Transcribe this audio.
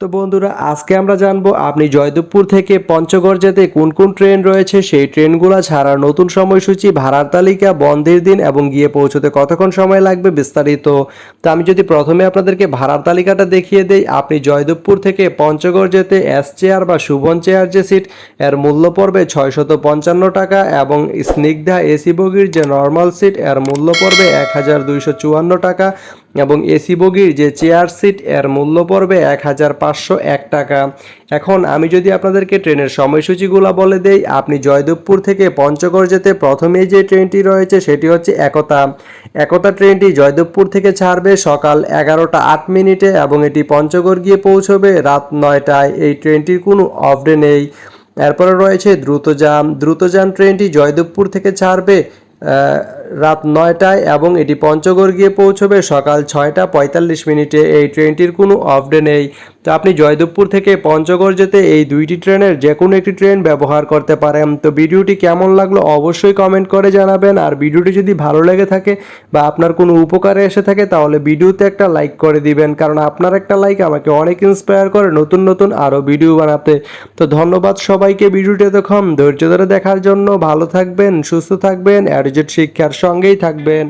তো বন্ধুরা, আজকে আমরা জানব আপনি জয়দেবপুর থেকে পঞ্চগড় যেতে কোন কোন ট্রেন রয়েছে, সেই ট্রেনগুলো ছাড়ার নতুন সময়সূচি, ভাড়ার তালিকা, বন্ধের দিন এবং গিয়ে পৌঁছতে কতক্ষণ সময় লাগবে বিস্তারিত। তো আমি যদি প্রথমে আপনাদেরকে ভাড়ার তালিকাটা দেখিয়ে দেই, আপনি জয়দেবপুর থেকে পঞ্চগড় যেতে এস চেয়ার বা শুভন চেয়ার যে সিট এর মূল্য পড়বে ছয়শত পঞ্চান্ন টাকা এবং স্নিগ্ধা এসি বগির যে নর্মাল সিট এর মূল্য পড়বে এক হাজার দুইশো চুয়ান্ন টাকা। এবং এসি বগির যে চেয়ার সিট এর মূল্য পড়বে এক হাজার পাঁচশো এক টাকা। এখন আমি যদি আপনাদেরকে ট্রেনের সময়সূচিগুলো বলে দেই, আপনি জয়দেবপুর থেকে পঞ্চগড় যেতে প্রথমেই যে ট্রেনটি রয়েছে সেটি হচ্ছে একতা। একতা ট্রেনটি জয়দেবপুর থেকে ছাড়বে সকাল এগারোটা আট মিনিটে এবং এটি পঞ্চগড় গিয়ে পৌঁছবে রাত নয়টায়। এই ট্রেনটির কোনো অফ ডে নেই। এরপরে রয়েছে দ্রুতযান। দ্রুতযান ট্রেনটি জয়দেবপুর থেকে ছাড়বে রাত নয়টায় এবং এটি পঞ্চগড় গিয়ে পৌঁছবে সকাল ছয়টা পঁয়তাল্লিশ মিনিটে। এই ট্রেনটির কোনো অফ ডে নেই। তো আপনি জয়দেবপুর থেকে পঞ্চগড় যেতে এই দুইটি ট্রেনের যে কোনো একটি ট্রেন ব্যবহার করতে পারেন। তো ভিডিওটি কেমন লাগল অবশ্যই কমেন্ট করে জানাবেন। আর ভিডিওটি যদি ভালো লেগে থাকে বা আপনার কোনো উপকারে এসে থাকে, তাহলে ভিডিওতে একটা লাইক করে দিবেন। কারণ আপনার একটা লাইক আমাকে অনেক ইন্সপায়ার করে নতুন নতুন আরও ভিডিও বানাতে। তো ধন্যবাদ সবাইকে ভিডিওটি এতক্ষণ ধৈর্য ধরে দেখার জন্য। ভালো থাকবেন, সুস্থ থাকবেন। অ্যাডজেট শিক্ষার সঙ্গেই থাকবেন।